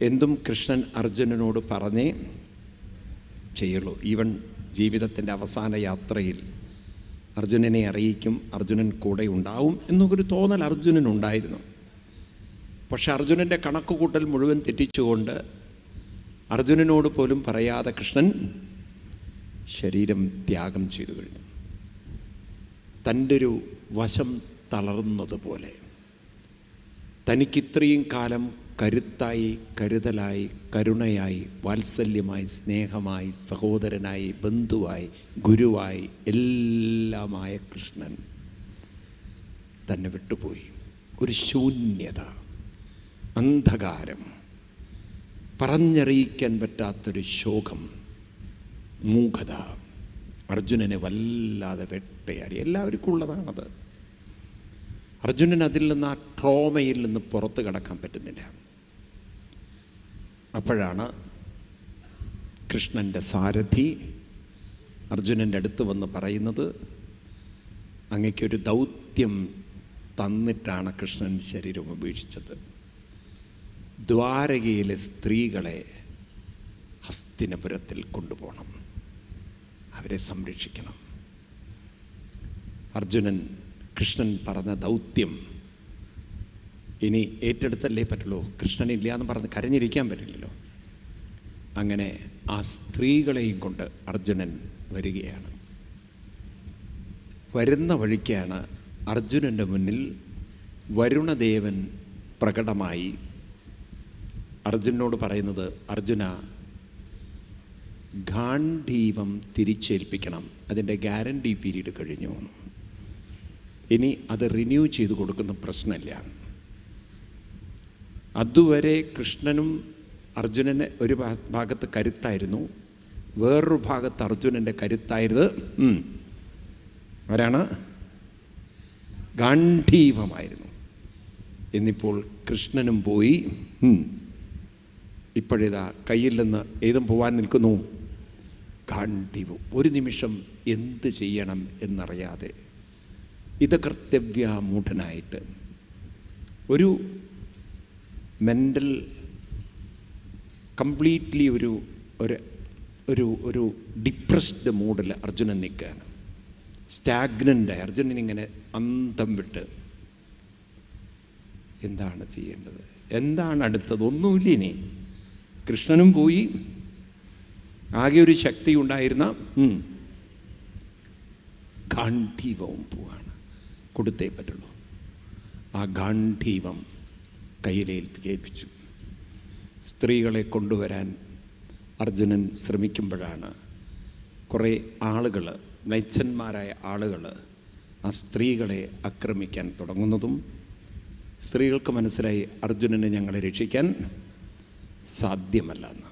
എന്തും കൃഷ്ണൻ അർജുനനോട് പറഞ്ഞേ ചെയ്യുള്ളൂ. ഈവൻ ജീവിതത്തിന്റെ അവസാന യാത്രയിൽ അർജുനനെ അറിയിക്കും അർജുനൻ കൂടെ ഉണ്ടാവും എന്നൊരു തോന്നൽ അർജുനനുണ്ടായിരുന്നു. പക്ഷെ അർജുനന്റെ കണക്കുകൂട്ടൽ മുഴുവൻ തെറ്റിച്ചുകൊണ്ട് അർജുനനോട് പോലും പറയാതെ കൃഷ്ണൻ ശരീരം ത്യാഗം ചെയ്തു കഴിഞ്ഞു. തന്റെ ഒരു വശം തളർന്നതുപോലെ തനിക്കിത്രയും കാലം കരുത്തായി കരുതലായി കരുണയായി വാത്സല്യമായി സ്നേഹമായി സഹോദരനായി ബന്ധുവായി ഗുരുവായി എല്ലാമായ കൃഷ്ണൻ തന്നെ വിട്ടുപോയി. ഒരു ശൂന്യത അന്ധകാരം പറഞ്ഞറിയിക്കാൻ പറ്റാത്തൊരു ശോകം മൂകത. അർജുനനെ വല്ലാതെ വെട്ടയാടി. എല്ലാവർക്കും ഉള്ളതാണത്. അർജുനൻ അതിൽ നിന്ന് ആ ട്രോമയിൽ നിന്ന് പുറത്ത് കടക്കാൻ പറ്റുന്നില്ല. അപ്പോഴാണ് കൃഷ്ണന്റെ സാരഥി അർജുനന്റെ അടുത്ത് വന്ന് പറയുന്നത് അങ്ങയ്ക്കൊരു ദൗത്യം തന്നിട്ടാണ് കൃഷ്ണൻ ശരീരം ഉപേക്ഷിച്ചത്. ദ്വാരകയിലെ സ്ത്രീകളെ ഹസ്തിനപുരത്തിൽ കൊണ്ടുപോകണം. അവരെ സംരക്ഷിക്കണം. അർജുനൻ കൃഷ്ണൻ പറഞ്ഞ ദൗത്യം ഇനി ഏറ്റെടുത്തല്ലേ പറ്റുള്ളൂ? കൃഷ്ണനില്ല എന്ന് പറഞ്ഞ് കരഞ്ഞിരിക്കാൻ പറ്റില്ലല്ലോ. അങ്ങനെ ആ സ്ത്രീകളെയും കൊണ്ട് അർജുനൻ വരികയാണ്. വരുന്ന വഴിക്കാണ് അർജുനന്റെ മുന്നിൽ വരുണദേവൻ പ്രകടമായി. അർജുനോട് പറയുന്നത് അർജുന ഗാന്ധീവം തിരിച്ചേൽപ്പിക്കണം. അതിന്റെ ഗ്യാരണ്ടി പീരീഡ് കഴിഞ്ഞു. ഇനി അത് റിന്യൂ ചെയ്ത് കൊടുക്കുന്ന പ്രശ്നമില്ല. അതുവരെ കൃഷ്ണനും അർജുനന് ഒരു ഭാഗത്ത് കരുത്തായിരുന്നു. വേറൊരു ഭാഗത്ത് അർജുനന്റെ കരുത്തായത് ആരാണ്? ഗാന്ധീവമായിരുന്നു എന്നിപ്പോൾ കൃഷ്ണനും പോയി ഇപ്പോഴിതാ കയ്യിൽ നിന്ന് ഏതും പോവാൻ നിൽക്കുന്നു. ഗാന്ധീവം ഒരു നിമിഷം എന്ത് ചെയ്യണം എന്നറിയാതെ. ഇത് കർത്തവ്യമൂഢനായിട്ട്. ഒരു മെന്റൽ കംപ്ലീറ്റ്ലി ഒരു ഒരു ഒരു ഒരു ഡിപ്രസ്ഡ് മൂഡിൽ അർജുനൻ നിൽക്കുകയാണ്. സ്റ്റാഗ്നന്റായി അർജുനൻ ഇങ്ങനെ അന്തം വിട്ട് എന്താണ് ചെയ്യേണ്ടത്? എന്താണ് അടുത്തത്? ഒന്നുമില്ല ഇനി. കൃഷ്ണനും പോയി. ആകെ ഒരു ശക്തി ഉണ്ടായിരുന്ന ഗാന്ധീവവും പോവാണ്. കൊടുത്തേ പറ്റുള്ളൂ. ആ ഗാന്ധീവം കയ്യിലേൽപ്പിക്കേൽപ്പിച്ചു സ്ത്രീകളെ കൊണ്ടുവരാൻ അർജുനൻ ശ്രമിക്കുമ്പോഴാണ് കുറേ ആളുകൾ നൈച്ചന്മാരായ ആളുകൾ ആ സ്ത്രീകളെ ആക്രമിക്കാൻ തുടങ്ങുന്നതും സ്ത്രീകൾക്ക് മനസ്സിലായി അർജുനനെ ഞങ്ങളെ രക്ഷിക്കാൻ സാധ്യമല്ല എന്ന്.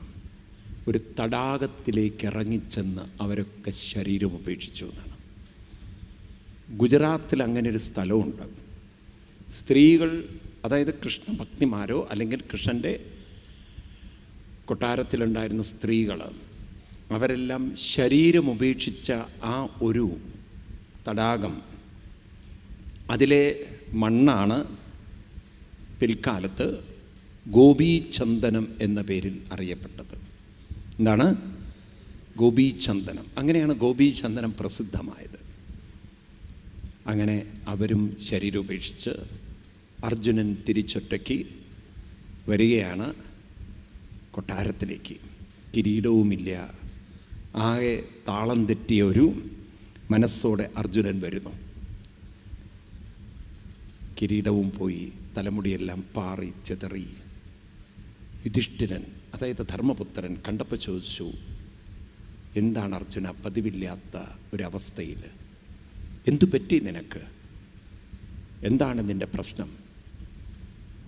ഒരു തടാകത്തിലേക്ക് ഇറങ്ങിച്ചെന്ന് അവരൊക്കെ ശരീരം ഉപേക്ഷിച്ചു എന്നാണ്. ഗുജറാത്തിൽ അങ്ങനെ ഒരു സ്ഥലമുണ്ട്. സ്ത്രീകൾ അതായത് കൃഷ്ണഭക്തിമാരോ അല്ലെങ്കിൽ കൃഷ്ണന്റെ കൊട്ടാരത്തിലുണ്ടായിരുന്ന സ്ത്രീകൾ അവരെല്ലാം ശരീരം ഉപേക്ഷിച്ച ആ ഒരു തടാകം അതിലെ മണ്ണാണ് പിൽക്കാലത്ത് ഗോപീചന്ദനം എന്ന പേരിൽ അറിയപ്പെട്ടത്. എന്താണ്? ഗോപീചന്ദനം. അങ്ങനെയാണ് ഗോപീചന്ദനം പ്രസിദ്ധമായത്. അങ്ങനെ അവരും ശരീരം ഉപേക്ഷിച്ച് അർജുനൻ തിരിച്ചൊറ്റയ്ക്ക് വരികയാണ് കൊട്ടാരത്തിലേക്ക്. കിരീടവുമില്ല. ആകെ താളം തെറ്റിയ ഒരു മനസ്സോടെ അർജുനൻ വരുന്നു. കിരീടവും പോയി തലമുടിയെല്ലാം പാറി ചെതറി. യുധിഷ്ഠിരൻ അതായത് ധർമ്മപുത്രൻ കണ്ടപ്പോൾ ചോദിച്ചു എന്താണ് അർജുന പതിവില്ലാത്ത ഒരവസ്ഥയിൽ? എന്തു പറ്റി നിനക്ക്? എന്താണ് നിന്റെ പ്രശ്നം?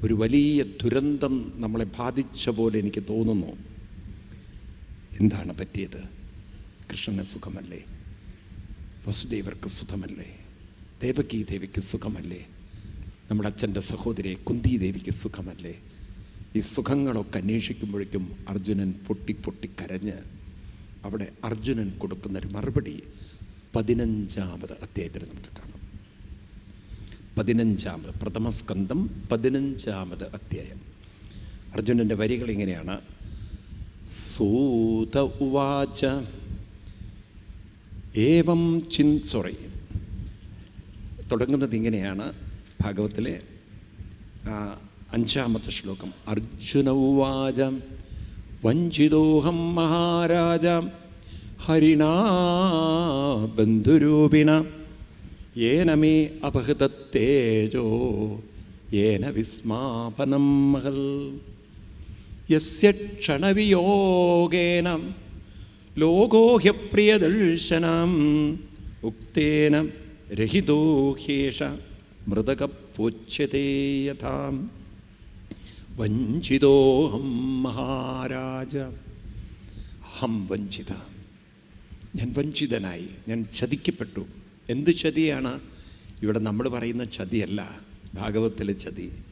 ഒരു വലിയ ദുരന്തം നമ്മളെ ബാധിച്ച പോലെ എനിക്ക് തോന്നുന്നു. എന്താണ് പറ്റിയത്? കൃഷ്ണന് സുഖമല്ലേ? വസുദേവർക്ക് സുഖമല്ലേ? ദേവകി ദേവിക്ക് സുഖമല്ലേ? നമ്മുടെ അച്ഛന്റെ സഹോദരി കുന്തി ദേവിക്ക് സുഖമല്ലേ? ഈ സുഖങ്ങളൊക്കെ അന്വേഷിക്കുമ്പോഴേക്കും അർജുനൻ പൊട്ടി പൊട്ടി കരഞ്ഞ് അവിടെ അർജുനൻ കൊടുക്കുന്നൊരു മറുപടി പതിനഞ്ചാമത് അധ്യായത്തിൽ നമുക്ക് കാണാം. പതിനഞ്ചാമത് പ്രഥമസ്കന്ധം പതിനഞ്ചാമത് അധ്യായം. അർജുനന്റെ വരികൾ ഇങ്ങനെയാണ്. സൂത ഉവാച ഏവം ചിൻ സോറി തുടങ്ങുന്നത് ഇങ്ങനെയാണ് ഭാഗവത്തിലെ അഞ്ചാമത്തെ ശ്ലോകം. അർജുന ഉവാച വഞ്ചിതോഹം മഹാരാജ ഹരിണാ ബന്ധുരൂപിണ യേന മേ അപഹൃതത്തേജോ യേന വിസ്മാപനം മഹൽ യസ്യ ക്ഷണവിയോഗേന ലോകോ ഹ്യപ്രിയദർശനം ഉക്തേന രഹിതോ ഹ്യേഷ പൂച്ഛ്യതേയഥാം യഥാം വഞ്ചിതോഹം മഹാരാജ അഹം വഞ്ചിത ഞാൻ വഞ്ചിതനായി ഞാൻ ചതിക്കപ്പെട്ടു. എന്ത് ചതിയാണ്? ഇവിടെ നമ്മൾ പറയുന്ന ചതിയല്ല ഭാഗവത്തിലെ ചതി.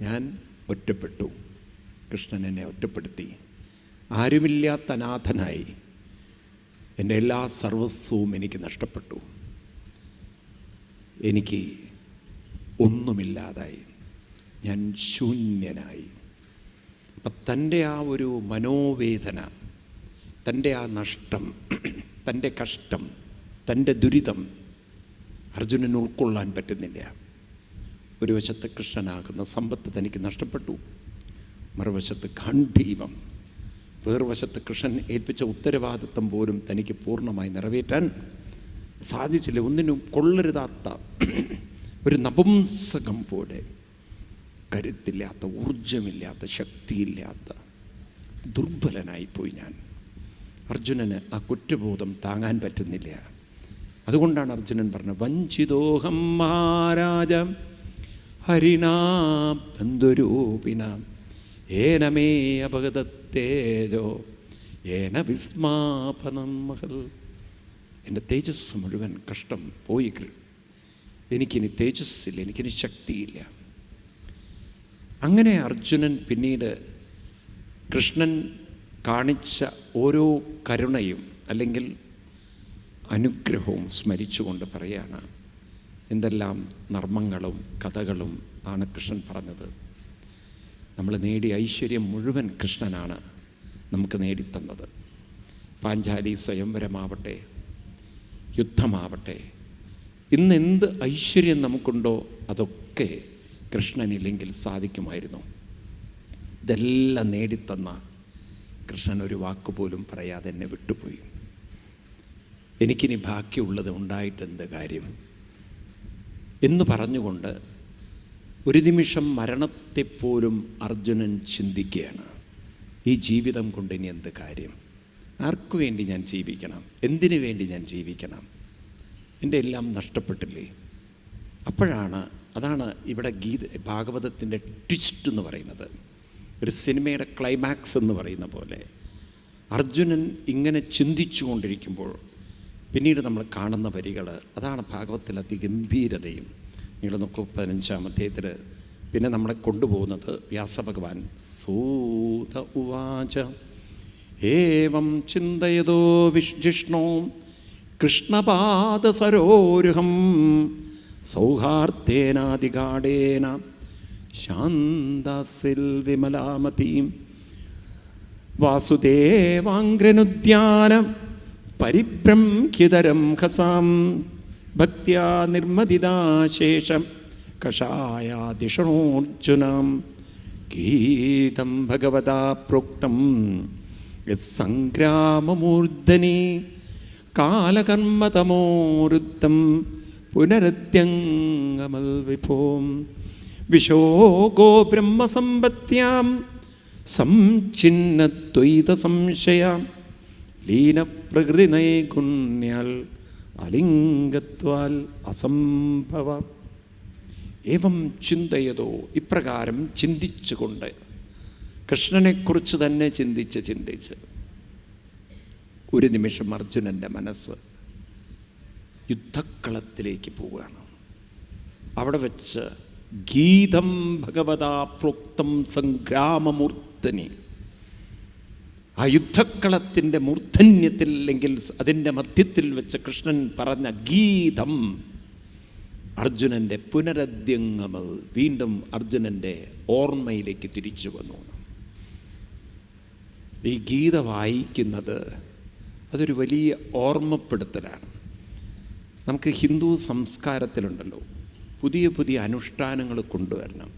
ഞാൻ ഒറ്റപ്പെട്ടു. കൃഷ്ണൻ എന്നെ ഒറ്റപ്പെടുത്തി. ആരുമില്ലാത്ത അനാഥനായി. എന്റെ എല്ലാ സർവസ്വവും എനിക്ക് നഷ്ടപ്പെട്ടു. എനിക്ക് ഒന്നുമില്ലാതായി. ഞാൻ ശൂന്യനായി. അപ്പം തന്റെ ആ ഒരു മനോവേദന തന്റെ ആ നഷ്ടം തന്റെ കഷ്ടം തന്റെ ദുരിതം അർജുനന് ഉൾക്കൊള്ളാൻ പറ്റുന്നില്ല. ഒരു വശത്ത് കൃഷ്ണനാകുന്ന സമ്പത്ത് തനിക്ക് നഷ്ടപ്പെട്ടു. മറുവശത്ത് ഗാന്ധീവം വേർവശത്ത് കൃഷ്ണൻ ഏൽപ്പിച്ച ഉത്തരവാദിത്വം പോലും തനിക്ക് പൂർണമായി നിറവേറ്റാൻ സാധിച്ചില്ല. ഒന്നിനും കൊള്ളരുതാത്ത ഒരു നപുംസകം പോലെ. കരുത്തില്ലാത്ത ഊർജമില്ലാത്ത ശക്തിയില്ലാത്ത ദുർബലനായിപ്പോയി ഞാൻ. അർജുനന് ആ കുറ്റബോധം താങ്ങാൻ പറ്റുന്നില്ല. അതുകൊണ്ടാണ് അർജുനൻ പറഞ്ഞത് വഞ്ചിതോഹം മഹാരാജ ഹരിണാബന്ധുരൂപിണ ഏനമേ അപകതത്തേജോ ഏന വിസ്മാപനം മഹൽ. എന്റെ തേജസ് മുഴുവൻ കഷ്ടം പോയി എനിക്കിനി തേജസ്സില്ല എനിക്കിനി ശക്തിയില്ല. അങ്ങനെ അർജുനൻ പിന്നീട് കൃഷ്ണൻ കാണിച്ച ഓരോ കരുണയും അല്ലെങ്കിൽ അനുഗ്രഹവും സ്മരിച്ചുകൊണ്ട് പറയാണ്. എന്തെല്ലാം നർമ്മങ്ങളും കഥകളും ആണ് കൃഷ്ണൻ പറഞ്ഞത്. നമ്മൾ നേടിയ ഐശ്വര്യം മുഴുവൻ കൃഷ്ണനാണ് നമുക്ക് നേടിത്തന്നത്. പാഞ്ചാലി സ്വയംവരമാവട്ടെ യുദ്ധമാവട്ടെ ഇന്ന് എന്ത് ഐശ്വര്യം നമുക്കുണ്ടോ അതൊക്കെ കൃഷ്ണനില്ലെങ്കിൽ സാധിക്കുമായിരുന്നു. ഇതെല്ലാം നേടിത്തന്ന കൃഷ്ണൻ ഒരു വാക്കുപോലും പറയാതെ എന്നെ വിട്ടുപോയി. എനിക്കിനി ബാക്കിയുള്ളത് ഉണ്ടായിട്ടെന്ത് കാര്യം? എന്ന് പറഞ്ഞുകൊണ്ട് ഒരു നിമിഷം മരണത്തെപ്പോലും അർജുനൻ ചിന്തിക്കുകയാണ്. ഈ ജീവിതം കൊണ്ട് ഇനി എന്ത് കാര്യം? ആർക്കു വേണ്ടി ഞാൻ ജീവിക്കണം? എന്തിനു വേണ്ടി ഞാൻ ജീവിക്കണം? എന്റെ എല്ലാം നഷ്ടപ്പെട്ടില്ലേ? അപ്പോഴാണ് അതാണ് ഇവിടെ ഗീത ഭാഗവതത്തിന്റെ ട്വിസ്റ്റ് എന്ന് പറയുന്നത്. ഒരു സിനിമയുടെ ക്ലൈമാക്സ് എന്ന് പറയുന്ന പോലെ. അർജുനൻ ഇങ്ങനെ ചിന്തിച്ചു കൊണ്ടിരിക്കുമ്പോൾ പിന്നീട് നമ്മൾ കാണുന്ന വരികൾ അതാണ് ഭാഗവത്തിൽ അതിഗംഭീരതയും നിങ്ങൾ നോക്കൂ പതിനഞ്ചാം അധ്യായത്തിൽ പിന്നെ നമ്മളെ കൊണ്ടുപോകുന്നത് വ്യാസഭഗവാൻ. സൂത ഉവാച ഏവം ചിന്തയതോ വിഷ്ജിഷ്ണോ കൃഷ്ണപാദസരോരുഹം സൗഹാർദ്ദേനാതികാടേന ശാന്തസിൽ വിമലാമതീം വാസുദേവാംഗ്രനുദ്യാനം പരിഭ്രംഖിതരം ഹസാം. ഭക്യാ നിർമ്മതിദാശേഷം കഷായാദിഷണോർജുനാം. ഗീതം ഭഗവതാ പ്രോക്തം. യത്സംഗ്രാമമൂർധനി കാലകർമ്മതമോരുദ്ധം പുനരത്യംഗമൽ വിഭോം. വിശോകോ ബ്രഹ്മസമ്പത്യാം സംഛിന്നത്വൈത സംശയ ലീനപ്രകൃതി നൈകുണ്യാൽ അലിംഗത്വാൽ അസംഭവ. ഏവം ചിന്തയതോ ഇപ്രകാരം ചിന്തിച്ചുകൊണ്ട് കൃഷ്ണനെക്കുറിച്ച് തന്നെ ചിന്തിച്ച് ചിന്തിച്ച്. ഒരു നിമിഷം അർജുനന്റെ മനസ്സ് യുദ്ധക്കളത്തിലേക്ക് പോവുകയാണ്. അവിടെ വെച്ച് ഗീതം ഭഗവതാ പ്രോക്തം സംഗ്രാമമൂർത്തനി ആ യുദ്ധക്കളത്തിന്റെ മൂർധന്യത്തിൽ അല്ലെങ്കിൽ അതിന്റെ മധ്യത്തിൽ വെച്ച് കൃഷ്ണൻ പറഞ്ഞ ഗീതം അർജുനന്റെ പുനരദ്യങ്ങമൽ വീണ്ടും അർജുനന്റെ ഓർമ്മയിലേക്ക് തിരിച്ചു വന്നു. ഈ ഗീത വായിക്കുന്നത് അതൊരു വലിയ ഓർമ്മപ്പെടുത്തലാണ്. നമുക്ക് ഹിന്ദു സംസ്കാരത്തിലുണ്ടല്ലോ പുതിയ പുതിയ അനുഷ്ഠാനങ്ങൾ കൊണ്ടുവരണം.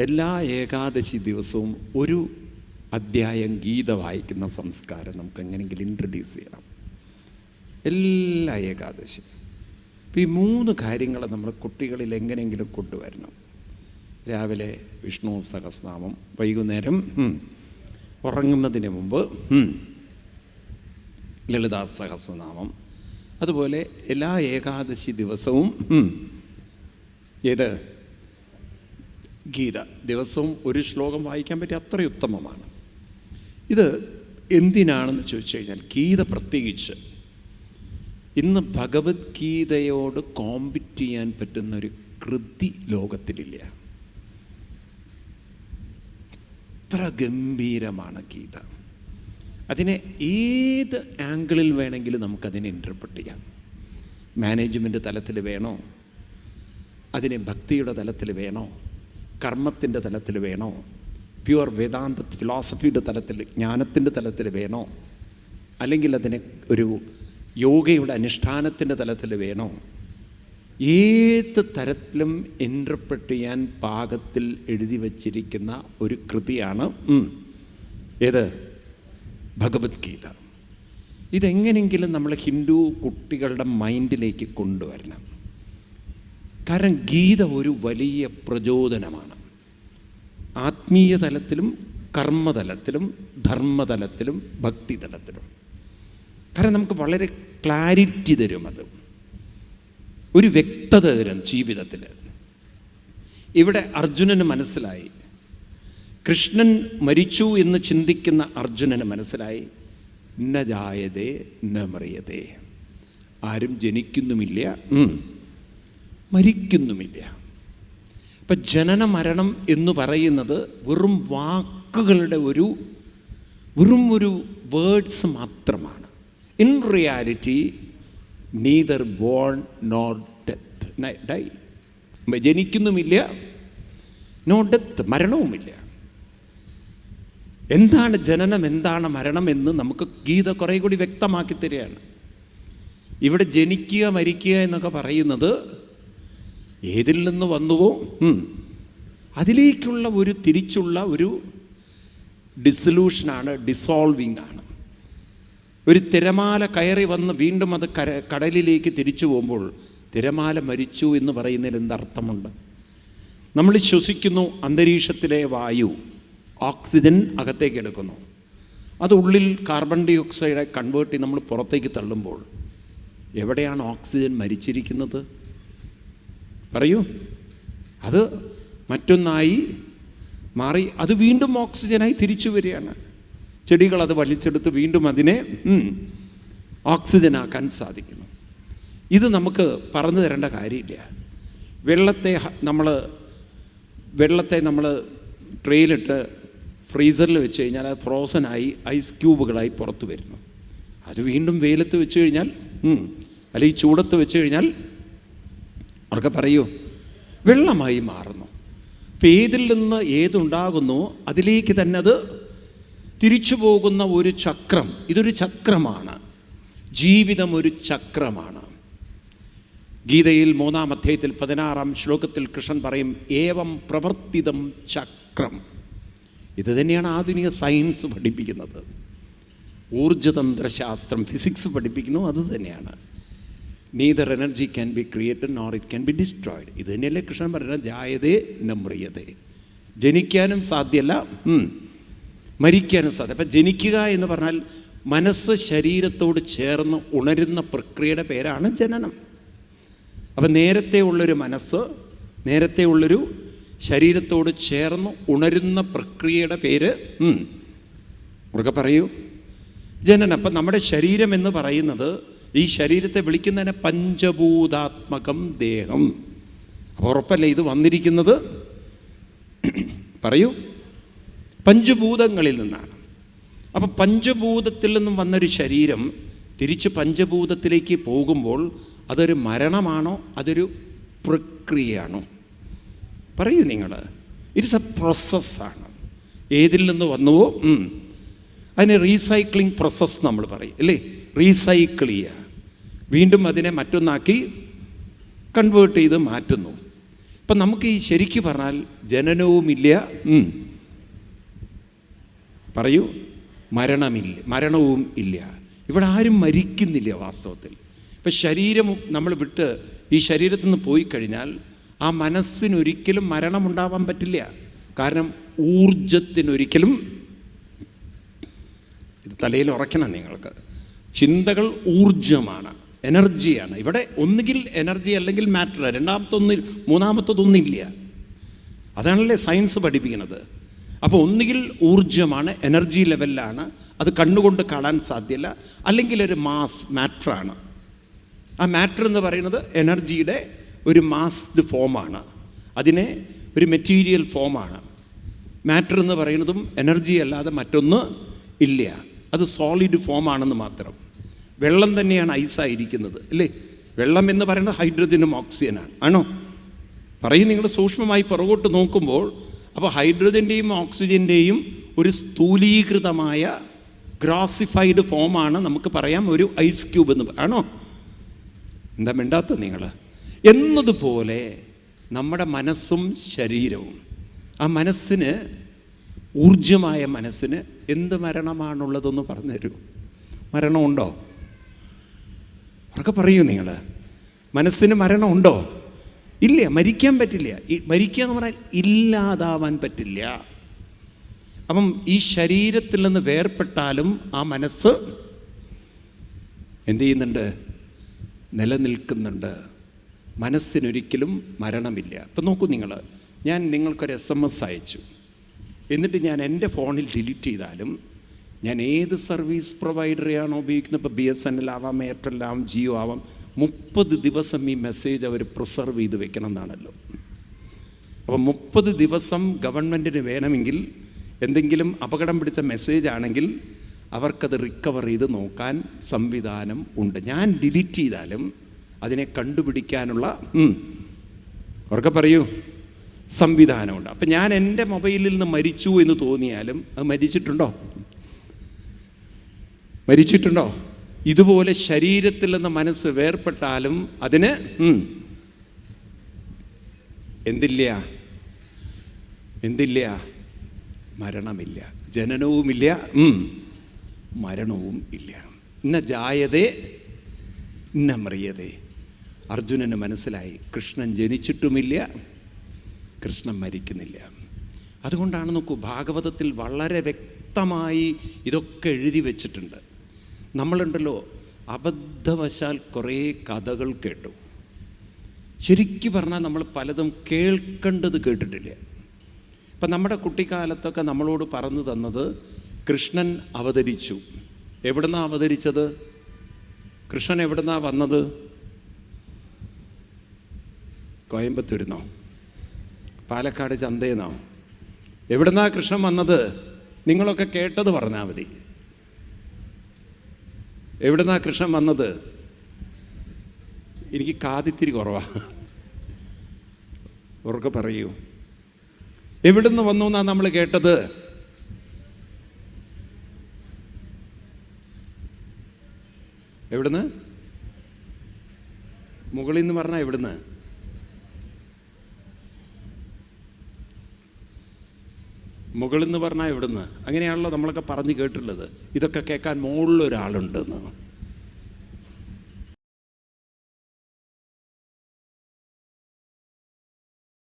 എല്ലാ ഏകാദശി ദിവസവും ഒരു അധ്യായം ഗീത വായിക്കുന്ന സംസ്കാരം നമുക്ക് എങ്ങനെയെങ്കിലും ഇൻട്രൊഡ്യൂസ് ചെയ്യണം. എല്ലാ ഏകാദശി ഈ മൂന്ന് കാര്യങ്ങൾ നമ്മൾ കുട്ടികളിൽ എങ്ങനെയെങ്കിലും കൊണ്ടുവരണം. രാവിലെ വിഷ്ണു സഹസ്നാമം വൈകുന്നേരം ഉറങ്ങുന്നതിന് മുമ്പ് ലളിതാ സഹസ്രനാമം അതുപോലെ എല്ലാ ഏകാദശി ദിവസവും ഏത്? ഗീത. ദിവസവും ഒരു ശ്ലോകം വായിക്കാൻ പറ്റിയ അത്ര ഉത്തമമാണ്. ഇത് എന്തിനാണെന്ന് ചോദിച്ചു കഴിഞ്ഞാൽ ഗീത പ്രത്യേകിച്ച് ഇന്ന് ഭഗവത്ഗീതയോട് കോമ്പിറ്റ് ചെയ്യാൻ പറ്റുന്ന ഒരു കൃതി ലോകത്തിലില്ല. അത്ര ഗംഭീരമാണ് ഗീത. അതിനെ ഏത് ആംഗിളിൽ വേണമെങ്കിലും നമുക്കതിനെ ഇന്റർപ്രറ്റ് ചെയ്യാം. മാനേജ്മെന്റ് തലത്തിൽ വേണോ? അതിനെ ഭക്തിയുടെ തലത്തിൽ വേണോ? കർമ്മത്തിന്റെ തലത്തിൽ വേണോ? പ്യുവർ വേദാന്ത ഫിലോസഫിയുടെ തലത്തിൽ ജ്ഞാനത്തിന്റെ തലത്തിൽ വേണോ? അല്ലെങ്കിൽ അതിനെ ഒരു യോഗയുടെ അനുഷ്ഠാനത്തിന്റെ തലത്തിൽ വേണോ? ഏത് തരത്തിലും ഇന്റർപ്രറ്റ് ചെയ്യാൻ പാകത്തിൽ എഴുതി വച്ചിരിക്കുന്ന ഒരു കൃതിയാണ് ഏത്? ഭഗവത്ഗീത. ഇതെങ്ങനെയെങ്കിലും നമ്മൾ ഹിന്ദു കുട്ടികളുടെ മൈൻഡിലേക്ക് കൊണ്ടുവരണം. കാരണം ഗീത ഒരു വലിയ പ്രചോദനമാണ്. ആത്മീയ തലത്തിലും കർമ്മതലത്തിലും ധർമ്മതലത്തിലും ഭക്തിതലത്തിലും. കാരണം നമുക്ക് വളരെ ക്ലാരിറ്റി തരും അത്. ഒരു വ്യക്തത തരും ജീവിതത്തിൽ ഇവിടെ അർജുനന് മനസ്സിലായി. കൃഷ്ണൻ മരിച്ചു എന്ന് ചിന്തിക്കുന്ന അർജുനന് മനസ്സിലായി. ന ജായതേ ന മറിയതേ. ആരും ജനിക്കുന്നുമില്ല. മരിക്കുന്നുമില്ല. ഇപ്പം ജനന മരണം എന്ന് പറയുന്നത് വെറും വാക്കുകളുടെ ഒരു വെറും ഒരു വേർഡ്സ് മാത്രമാണ്. In reality neither born nor death die ജനിക്കുന്നുമില്ല no death മരണവുമില്ല. എന്താണ് ജനനം എന്താണ് മരണം എന്ന് നമുക്ക് ഗീത കുറേ കൂടി വ്യക്തമാക്കി തരികയാണ്. ഇവിടെ ജനിക്കുക മരിക്കുക എന്നൊക്കെ പറയുന്നത് ഏതിൽ നിന്ന് വന്നുവോ? അതിലേക്കുള്ള ഒരു തിരിച്ചുള്ള ഒരു ഡിസൊല്യൂഷനാണ് ഡിസോൾവിംഗ് ആണ് ഒരു തിരമാല കയറി വന്ന് വീണ്ടും അത് കര കടലിലേക്ക് തിരിച്ചു പോകുമ്പോൾ തിരമാല മരിച്ചു എന്ന് പറയുന്നതിൽ എന്തർത്ഥമുണ്ട്? നമ്മൾ ശ്വസിക്കുന്നു അന്തരീക്ഷത്തിലെ വായു ഓക്സിജൻ അകത്തേക്ക് എടുക്കുന്നു. അത് ഉള്ളിൽ കാർബൺ ഡൈ ഓക്സൈഡ് കൺവേർട്ട് ചെയ്ത് നമ്മൾ പുറത്തേക്ക് തള്ളുമ്പോൾ എവിടെയാണ് ഓക്സിജൻ മരിച്ചിരിക്കുന്നത്? പറയൂ. അത് മറ്റൊന്നായി മാറി അത് വീണ്ടും ഓക്സിജനായി തിരിച്ചു വരികയാണ്. ചെടികൾ അത് വലിച്ചെടുത്ത് വീണ്ടും അതിനെ ഓക്സിജനാക്കാൻ സാധിക്കുന്നു. ഇത് നമുക്ക് പറഞ്ഞു തരേണ്ട കാര്യമില്ല. വെള്ളത്തെ നമ്മൾ വെള്ളത്തെ നമ്മൾ ട്രെയിലിട്ട് ഫ്രീസറിൽ വെച്ച് കഴിഞ്ഞാൽ അത് ഫ്രോസനായി ഐസ് ക്യൂബുകളായി പുറത്തു വരുന്നു. അത് വീണ്ടും വെയിലത്ത് വെച്ച് കഴിഞ്ഞാൽ അല്ലെങ്കിൽ ചൂടത്ത് വെച്ച് കഴിഞ്ഞാൽ അവർക്ക് പറയൂ വെള്ളമായി മാറുന്നു. അപ്പം ഏതിൽ നിന്ന് ഏതുണ്ടാകുന്നു അതിലേക്ക് തന്നെ അത് തിരിച്ചു പോകുന്ന ഒരു ചക്രം ഇതൊരു ചക്രമാണ്. ജീവിതം ഒരു ചക്രമാണ്. ഗീതയിൽ മൂന്നാം അധ്യായത്തിൽ പതിനാറാം ശ്ലോകത്തിൽ കൃഷ്ണൻ പറയും ഏവം പ്രവർത്തിതം ചക്രം. ഇത് തന്നെയാണ് ആധുനിക സയൻസ് പഠിപ്പിക്കുന്നത്. ഊർജതന്ത്രശാസ്ത്രം ഫിസിക്സ് പഠിപ്പിക്കുന്നു അത് തന്നെയാണ്. Neither energy can be created nor it can be destroyed ഇത് തന്നെയല്ലേ കൃഷ്ണൻ പറയുന്നത് ജായതേ നമ്രിയതേ. ജനിക്കാനും സാധ്യമല്ല മരിക്കാനും സാധ്യത അപ്പം ജനിക്കുക എന്ന് പറഞ്ഞാൽ മനസ്സ് ശരീരത്തോട് ചേർന്ന് ഉണരുന്ന പ്രക്രിയയുടെ പേരാണ് ജനനം. അപ്പം നേരത്തെ ഉള്ളൊരു മനസ്സ് നേരത്തെ ഉള്ളൊരു ശരീരത്തോട് ചേർന്ന് ഉണരുന്ന പ്രക്രിയയുടെ പേര് മുറുകെ പറയൂ. ജനനം. അപ്പം നമ്മുടെ ശരീരം എന്ന് പറയുന്നത് ഈ ശരീരത്തെ വിളിക്കുന്നതിനെ പഞ്ചഭൂതാത്മകം ദേഹം. അപ്പോൾ ഉറപ്പല്ലേ ഇത് വന്നിരിക്കുന്നത്? പറയൂ. പഞ്ചഭൂതങ്ങളിൽ നിന്നാണ്. അപ്പോൾ പഞ്ചഭൂതത്തിൽ നിന്നും വന്നൊരു ശരീരം തിരിച്ച് പഞ്ചഭൂതത്തിലേക്ക് പോകുമ്പോൾ അതൊരു മരണമാണോ? അതൊരു പ്രക്രിയയാണോ? പറയൂ നിങ്ങൾ ഇറ്റ്സ് എ പ്രോസസ്സാണ് ഏതിൽ നിന്ന് വന്നുവോ? അതിന് റീസൈക്ലിംഗ് പ്രോസസ്സ് നമ്മൾ പറയും അല്ലേ? റീസൈക്കിൾ ചെയ്യുക വീണ്ടും അതിനെ മറ്റൊന്നാക്കി കൺവേർട്ട് ചെയ്ത് മാറ്റുന്നു. ഇപ്പം നമുക്ക് ഈ ശരിക്ക് പറഞ്ഞാൽ ജനനവുമില്ല. പറയൂ മരണമില്ല മരണവും ഇല്ല. ഇവിടെ ആരും മരിക്കുന്നില്ല വാസ്തവത്തിൽ. ഇപ്പം ശരീരം നമ്മൾ വിട്ട് ഈ ശരീരത്തിൽ നിന്ന് പോയി കഴിഞ്ഞാൽ ആ മനസ്സിനൊരിക്കലും മരണമുണ്ടാവാൻ പറ്റില്ല. കാരണം ഊർജത്തിനൊരിക്കലും ഇത് തലയിൽ ഉറക്കണം നിങ്ങൾക്ക്. ചിന്തകൾ ഊർജമാണ് എനർജിയാണ്. ഇവിടെ ഒന്നുകിൽ എനർജി അല്ലെങ്കിൽ മാറ്റർ രണ്ടാമത്തൊന്നിൽ മൂന്നാമത്തതൊന്നില്ല അതാണല്ലേ സയൻസ് പഠിപ്പിക്കുന്നത്. അപ്പോൾ ഒന്നുകിൽ ഊർജമാണ് എനർജി ലെവലിലാണ് അത് കണ്ണുകൊണ്ട് കാണാൻ സാധ്യമല്ല അല്ലെങ്കിൽ ഒരു മാസ് മാറ്ററാണ്. ആ മാറ്റർ എന്ന് പറയുന്നത് എനർജിയുടെ ഒരു മാസ്ഡ് ഫോമാണ്. അതിനെ ഒരു മെറ്റീരിയൽ ഫോമാണ്. മാറ്റർ എന്ന് പറയുന്നതും എനർജി അല്ലാതെ മറ്റൊന്ന് ഇല്ല. അത് സോളിഡ് ഫോമാണെന്ന് മാത്രം. വെള്ളം തന്നെയാണ് ഐസായിരിക്കുന്നത് അല്ലേ? വെള്ളം എന്ന് പറയുന്നത് ഹൈഡ്രജനും ഓക്സിജനാണ്. ആണോ? പറയും നിങ്ങൾ സൂക്ഷ്മമായി പുറകോട്ട് നോക്കുമ്പോൾ അപ്പോൾ ഹൈഡ്രജന്റെയും ഓക്സിജന്റെയും ഒരു സ്ഥൂലീകൃതമായ ഗ്രാസിഫൈഡ് ഫോമാണ് നമുക്ക് പറയാം ഒരു ഐസ് ക്യൂബ് എന്ന് ആണോ? എന്താ മിണ്ടാത്ത നിങ്ങൾ? എന്നതുപോലെ നമ്മുടെ മനസ്സും ശരീരവും ആ മനസ്സിന് ഊർജമായ മനസ്സിന് എന്ത് മരണമാണുള്ളതെന്ന് പറഞ്ഞു തരൂ മരണമുണ്ടോ? ഉറക്കെ പറയൂ നിങ്ങൾ മനസ്സിന് മരണമുണ്ടോ? ഇല്ല മരിക്കാൻ പറ്റില്ല. മരിക്കുക എന്ന് പറഞ്ഞാൽ ഇല്ലാതാവാൻ പറ്റില്ല. അപ്പം ഈ ശരീരത്തിൽ നിന്ന് വേർപെട്ടാലും ആ മനസ്സ് എന്ത് ചെയ്യുന്നുണ്ട്? നിലനിൽക്കുന്നുണ്ട്. മനസ്സിനൊരിക്കലും മരണമില്ല. അപ്പം നോക്കൂ നിങ്ങൾ ഞാൻ നിങ്ങൾക്കൊരു എസ് എം എസ് അയച്ചു. എന്നിട്ട് ഞാൻ എന്റെ ഫോണിൽ ഡിലീറ്റ് ചെയ്താലും ഞാൻ ഏത് സർവീസ് പ്രൊവൈഡറെയാണോ ഉപയോഗിക്കുന്നത്? ഇപ്പോൾ ബി എസ് എൻ എൽ ആവാം എയർടെൽ ആവാം ജിയോ ആവാം. മുപ്പത് ദിവസം ഈ മെസ്സേജ് അവർ പ്രിസർവ് ചെയ്ത് വെക്കണം എന്നാണല്ലോ അപ്പോൾ മുപ്പത് ദിവസം ഗവൺമെന്റിന് വേണമെങ്കിൽ എന്തെങ്കിലും അപകടം പിടിച്ച മെസ്സേജ് ആണെങ്കിൽ അവർക്കത് റിക്കവർ ചെയ്ത് നോക്കാൻ സംവിധാനം ഉണ്ട്. ഞാൻ ഡിലീറ്റ് ചെയ്താലും അതിനെ കണ്ടുപിടിക്കാനുള്ള അവർക്ക് പറയൂ സംവിധാനമുണ്ട് അപ്പം ഞാൻ എന്റെ മൊബൈലിൽ നിന്ന് മരിച്ചു എന്ന് തോന്നിയാലും അത് മരിച്ചിട്ടുണ്ടോ? മരിച്ചിട്ടുണ്ടോ? ഇതുപോലെ ശരീരത്തിൽ നിന്ന് മനസ്സ് വേർപ്പെട്ടാലും അതിന് എന്തില്ല? എന്തില്ല? മരണമില്ല. ജനനവുമില്ല മരണവും ഇല്ല. ഇന്ന ജായതേ ഇന്ന മറിയതേ. അർജുനന് മനസ്സിലായി. കൃഷ്ണൻ ജനിച്ചിട്ടുമില്ല കൃഷ്ണൻ മരിക്കുന്നില്ല. അതുകൊണ്ടാണ് നോക്കൂ ഭാഗവതത്തിൽ വളരെ വ്യക്തമായി ഇതൊക്കെ എഴുതി വെച്ചിട്ടുണ്ട്. നമ്മളുണ്ടല്ലോ അബദ്ധവശാൽ കുറേ കഥകൾ കേട്ടു. ശരിക്കു പറഞ്ഞാൽ നമ്മൾ പലതും കേൾക്കേണ്ടത് കേട്ടിട്ടില്ല. ഇപ്പം നമ്മുടെ കുട്ടിക്കാലത്തൊക്കെ നമ്മളോട് പറഞ്ഞു തന്നത് കൃഷ്ണൻ അവതരിച്ചു. എവിടുന്നാ അവതരിച്ചത്? കൃഷ്ണൻ എവിടുന്നാ വന്നത്? കോയമ്പത്തൂരിന്നോ? പാലക്കാട് ചന്തയെന്നോ? എവിടുന്നാ കൃഷ്ണൻ വന്നത്? നിങ്ങളൊക്കെ കേട്ടത് പറഞ്ഞാൽ മതി. എവിടുന്നാ കൃഷ്ണൻ വന്നത്? എനിക്ക് കാതിത്തിരി കുറവാണ് ഉറക്കെ പറയൂ. എവിടുന്ന് വന്നു എന്നാ നമ്മൾ കേട്ടത്? എവിടുന്ന്? മുകളിൽ നിന്ന് പറഞ്ഞാൽ എവിടുന്ന്? മുകളിൽ നിന്ന് പറഞ്ഞാൽ എവിടുന്ന്? അങ്ങനെയാണല്ലോ നമ്മളൊക്കെ പറഞ്ഞ് കേട്ടുള്ളത് ഇതൊക്കെ കേൾക്കാൻ മുകളിലൊരാളുണ്ടെന്ന്